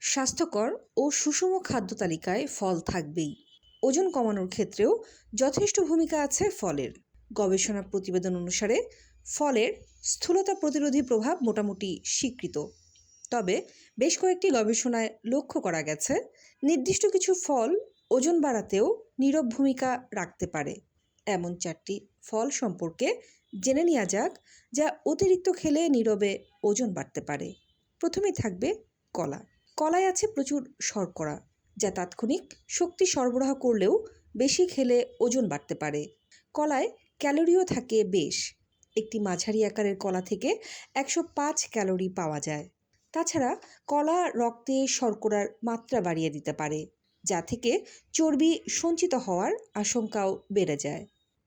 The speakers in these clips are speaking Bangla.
স্বাস্থ্যকর ও সুষম খাদ্য তালিকায় ফল থাকবেই। ওজন কমানোর ক্ষেত্রেও যথেষ্ট ভূমিকা আছে ফলের। গবেষণা প্রতিবেদন অনুসারে ফলের স্থূলতা প্রতিরোধী প্রভাব মোটামুটি স্বীকৃত। তবে বেশ কয়েকটি গবেষণায় লক্ষ্য করা গেছে, নির্দিষ্ট কিছু ফল ওজন বাড়াতেও নীরব ভূমিকা রাখতে পারে। এমন চারটি ফল সম্পর্কে জেনে নেওয়া যাক, যা অতিরিক্ত খেলে নীরবে ওজন বাড়তে পারে। প্রথমেই থাকবে কলা। কলায় আছে প্রচুর শর্করা, যা তাৎক্ষণিক শক্তি সরবরাহ করলেও বেশি খেলে ওজন বাড়তে পারে। কলায় ক্যালোরিও থাকে বেশ। একটি মাঝারি আকারের কলা থেকে একশো পাঁচ ক্যালোরি পাওয়া যায়। তাছাড়া কলা রক্তে শর্করার মাত্রা বাড়িয়ে দিতে পারে, যা থেকে চর্বি সঞ্চিত হওয়ার আশঙ্কাও বেড়ে যায়।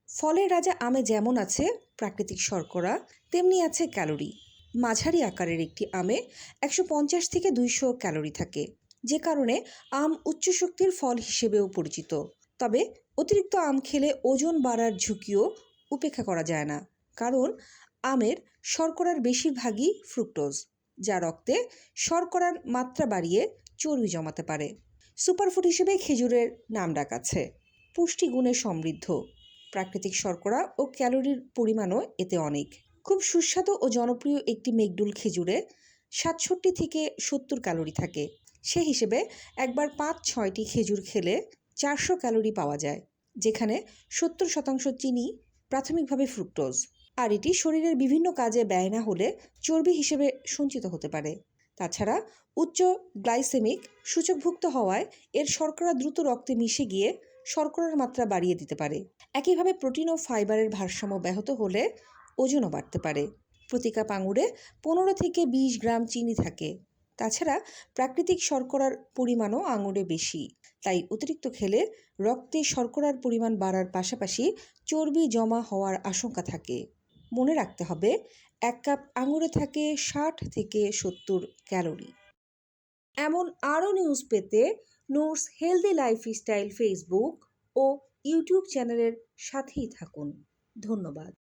ফলের রাজা আমে যেমন আছে প্রাকৃতিক শর্করা, তেমনি আছে ক্যালোরি। মাঝারি আকারের একটি আমে একশো পঞ্চাশ থেকে দুইশো ক্যালোরি থাকে, যে কারণে আম উচ্চ শক্তির ফল হিসেবেও পরিচিত। তবে অতিরিক্ত আম খেলে ওজন বাড়ার ঝুঁকিও উপেক্ষা করা যায় না, কারণ আমের শর্করার বেশিরভাগই ফ্রুক্টোজ, যা রক্তে শর্করার মাত্রা বাড়িয়ে চর্বি জমাতে পারে। সুপারফুড হিসেবে খেজুরের নাম ডাক আছে। পুষ্টিগুণে সমৃদ্ধ। প্রাকৃতিক শর্করা ও ক্যালোরির পরিমাণও এতে অনেক। খুব সুস্বাদু ও জনপ্রিয় একটি মেঘডুল খেজুরে সাতষট্টি থেকে সত্তর ক্যালোরি থাকে। সে হিসেবে একবার পাঁচ, ছয়টি খেজুর খেলে চারশো ক্যালোরি পাওয়া যায়, যেখানে সত্তর শতাংশ চিনি, প্রাথমিকভাবে ফ্রুক্টোজ। আর এটি শরীরের বিভিন্ন কাজে ব্যয় না হলে চর্বি হিসেবে সঞ্চিত হতে পারে। তাছাড়া উচ্চ গ্লাইসেমিক সূচকভুক্ত হওয়ায় এর শর্করা দ্রুত রক্তে মিশে গিয়ে শর্করার মাত্রা বাড়িয়ে দিতে পারে। একইভাবে প্রোটিন ও ফাইবারের ভারসাম্য ব্যাহত হলে ওজনও বাড়তে পারে। প্রতি কাপ আঙুরে পনেরো থেকে বিশ গ্রাম চিনি থাকে। তাছাড়া প্রাকৃতিক শর্করার পরিমাণও আঙুরে বেশি। তাই অতিরিক্ত খেলে রক্তে শর্করার পরিমাণ বাড়ার পাশাপাশি চর্বি জমা হওয়ার আশঙ্কা থাকে। মনে রাখতে হবে, এক কাপ আঙুরে থাকে ষাট থেকে সত্তর ক্যালোরি। এমন আরও নিউজ পেতে নোটস হেলদি লাইফস্টাইল ফেসবুক ও ইউটিউব চ্যানেলের সাথেই থাকুন। ধন্যবাদ।